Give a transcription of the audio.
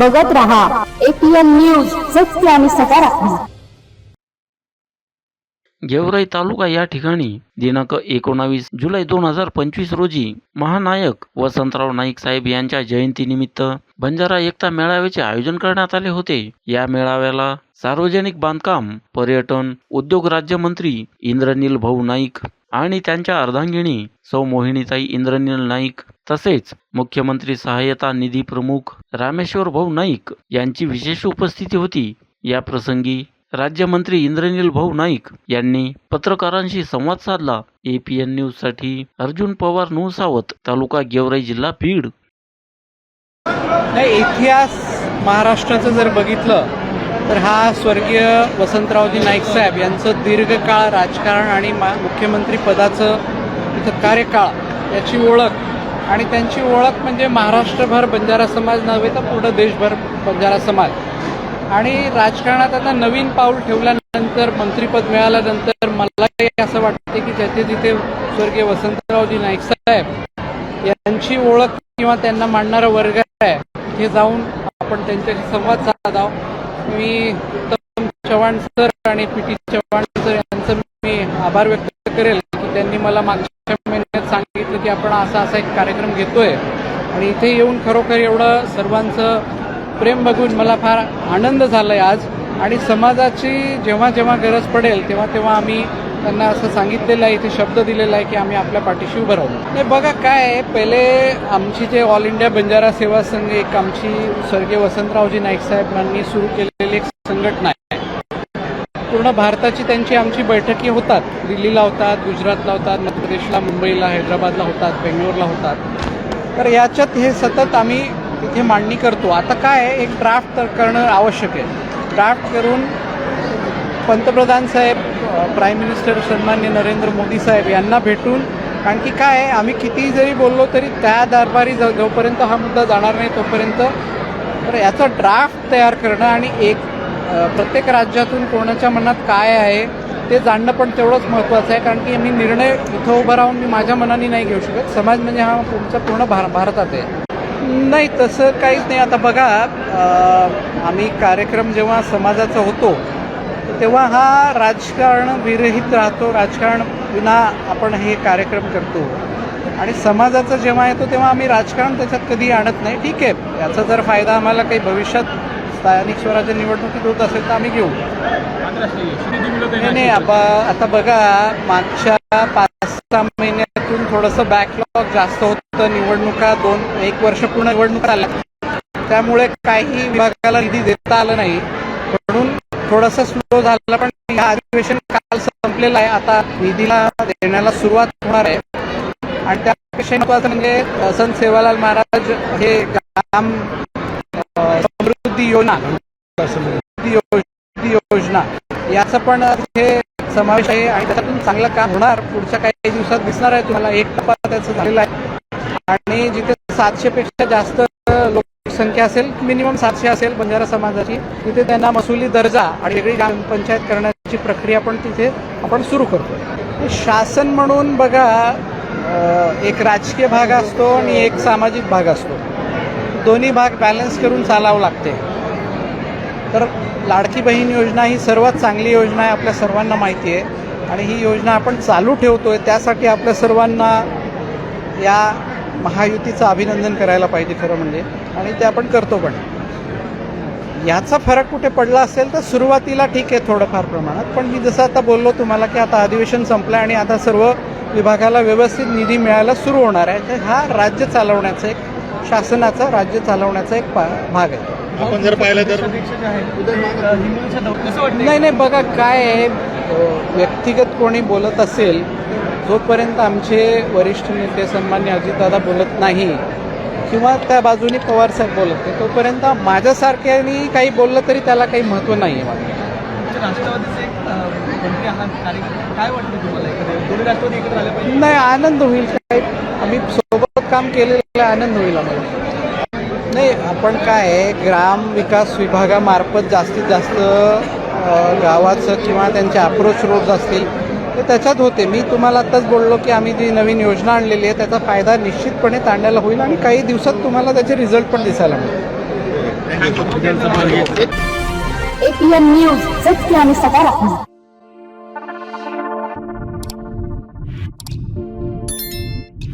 बघत रहा. APN news सत्य आणि सकारात्मक. गेवराई तालुका या ठिकाणी दिनांक एकोणावीस जुलै दोन हजार पंचवीस रोजी महानायक वसंतराव नाईक साहेब यांच्या जयंतीनिमित्त बंजारा एकता मेळाव्याचे आयोजन करण्यात आले होते. या मेळाव्याला सार्वजनिक बांधकाम पर्यटन उद्योग राज्यमंत्री इंद्रनील भाऊ नाईक आणि त्यांच्या अर्धांगिणी सौ मोहिनीताई इंद्रनील नाईक तसेच मुख्यमंत्री सहाय्यता निधी प्रमुख रामेश्वर भाऊ नाईक यांची विशेष उपस्थिती होती. या प्रसंगी राज्यमंत्री इंद्रनील भाऊ नाईक यांनी पत्रकारांशी संवाद साधला. एपीएन न्यूजसाठी अर्जुन पवार नुसावत तालुका गेवराई जिल्हा बीड. नाही इतिहास महाराष्ट्राचं जर बघितलं तर हा स्वर्गीय वसंतरावजी नाईक साहेब यांचं दीर्घकाळ राजकारण आणि मा मुख्यमंत्री पदाचं इथं कार्यकाळ याची ओळख आणि त्यांची ओळख म्हणजे महाराष्ट्रभर बंजारा समाज नव्हे तर पूर्ण देशभर बंजारा समाज. आणि राजकारणात आता नवीन पाऊल ठेवल्यानंतर मंत्रीपद मिळाल्यानंतर मलाही असं वाटते की त्याचे तिथे स्वर्गीय वसंतरावजी नाईक साहेब यांची ओळख किंवा त्यांना मांडणारा वर्ग आहे हे जाऊन आपण त्यांच्याशी संवाद साधावं. मी उत्तम चव्हाण सर आणि पी टी चव्हाण सर यांचं मी आभार व्यक्त करेल की त्यांनी मला मागच्या महिन्यात सांगितलं की आपण असा असा एक कार्यक्रम घेतोय. आणि इथे येऊन खरोखर एवढं सर्वांचं प्रेम बघून मला फार आनंद झाला आहे आज. आणि समाजाची जेव्हा जेव्हा गरज पडेल तेव्हा तेव्हा आम्ही त्यांना असं सांगितलेलं आहे इथे शब्द दिलेला आहे की आम्ही आपल्या पाठीशी उभं राहू. नाही बघा काय आहे. पहिले आमची जे ऑल इंडिया बंजारा सेवा संघ एक आमची स्वर्गीय वसंतरावजी नाईक साहेबांनी सुरू केली. संघटना आहे पूर्ण भारताची त्यांची आमची बैठकी होतात. दिल्लीला होतात गुजरातला होतात मध्य प्रदेशला मुंबईला हैदराबादला होतात बेंगलोरला होतात. तर याच्यात हे सतत आम्ही तिथे मांडणी करतो. आता काय आहे? एक ड्राफ्ट तर करणं आवश्यक आहे. ड्राफ्ट करून पंतप्रधान साहेब प्राईम मिनिस्टर सन्मान्य नरेंद्र मोदी साहेब यांना भेटून कारण की काय आहे? आम्ही कितीही जरी बोललो तरी त्या दरबारी जो- जोपर्यंत हा मुद्दा जाणार नाही तोपर्यंत तर याचा ड्राफ्ट तयार करणं आणि एक प्रत्येक राज्यातून कोणाच्या मनात काय आहे ते जाणणं पण तेवढंच महत्त्वाचं आहे. कारण की मी निर्णय इथं उभं राहून मी माझ्या मनाने नाही घेऊ शकत. समाज म्हणजे हा तुमचा पूर्ण भार भारतात आहे. नाही तसं काहीच नाही. आता बघा आम्ही कार्यक्रम जेव्हा समाजाचा होतो तेव्हा हा राजकारण विरहित राहतो. राजकारण विना आपण हे कार्यक्रम करतो. आणि समाजाचा जेव्हा येतो तेव्हा आम्ही राजकारण त्याच्यात कधी आणत नाही. ठीक आहे याचा जर फायदा आम्हाला काही भविष्यात स्थानिक स्वराज्य निवडणुकीत होत असेल तर आम्ही घेऊ. नाही आता बघा मागच्या पाच सहा महिन्यातून थोडंसं बॅकलॉग जास्त होतं. निवडणुका दोन एक वर्ष पूर्ण निवडणुका आल्या त्यामुळे काही विभागाला निधी देता आलं नाही. म्हणून थोडंसं स्लो झालं पण या अधिवेशन काल संपलेलं आहे. आता निधीला देण्याला सुरुवात होणार आहे. आणि त्यापेक्षा महत्वाचं म्हणजे संत सेवालाल महाराज हे समृद्धी योजना योजना याचा पण तिथे समावेश आहे आणि त्याच्यातून चांगलं काम होणार. पुढच्या काही दिवसात दिसणार आहे तुम्हाला. एक टप्पा त्याचं झालेला आहे. आणि जिथे सातशे पेक्षा जास्त लोकसंख्या असेल मिनिमम सातशे असेल बंजारा समाजाची तिथे त्यांना मसुली दर्जा आणि वेगळी ग्रामपंचायत करण्याची प्रक्रिया पण तिथे आपण सुरू करतो. शासन म्हणून बघा एक राजकीय भाग असतो आणि एक सामाजिक भाग असतो. दोन्ही भाग बॅलन्स करून चालावं लागते. तर लाडकी बहीण योजना ही सर्वात चांगली योजना आहे आपल्या सर्वांना माहिती आहे. आणि ही योजना आपण चालू ठेवतो आहे त्यासाठी आपल्या सर्वांना या महायुतीचं अभिनंदन करायला पाहिजे खरं म्हणजे. आणि ते आपण करतो पण. याचा फरक कुठे पडला असेल तर सुरुवातीला ठीक आहे थोडंफार प्रमाणात पण मी जसं आता बोललो तुम्हाला की आता अधिवेशन संपलं आणि आता सर्व विभागाला व्यवस्थित निधी मिळायला सुरू होणार आहे. तर हा राज्य चालवण्याचं एक शासनाचा राज्य चालवण्याचा एक पा भाग आहे. आपण जर पाहिलं तर नाही नाही बघा काय आहे व्यक्तिगत कोणी बोलत असेल जोपर्यंत आमचे वरिष्ठ नेते सन्मान्य अजितदादा बोलत नाही किंवा त्या बाजूने पवारसाहेब बोलत नाही तोपर्यंत माझ्यासारख्यानी काही बोललं तरी त्याला काही महत्त्व नाही आहे मला राष्ट्रवादीचे एक अ, मंत्री आहात कार्यकर्ते काय वाटतं तुम्हाला? एखादं दोन्ही राष्ट्रवादी एकत्र आले पाहिजे? नाही आनंद होईल काय आम्ही काम केलेलं आहे, आनंद होईल आम्हाला. नाही आपण काय आहे ग्राम विकास विभागामार्फत जास्तीत जास्त गावाचं किंवा त्यांचे अप्रोच रोड्स असतील ते त्याच्यात होते. मी तुम्हाला आत्ताच बोललो की आम्ही जी नवीन योजना आणलेली आहे त्याचा फायदा निश्चितपणे तांड्याला होईल आणि काही दिवसात तुम्हाला त्याचे रिझल्ट पण दिसायला मिळेल.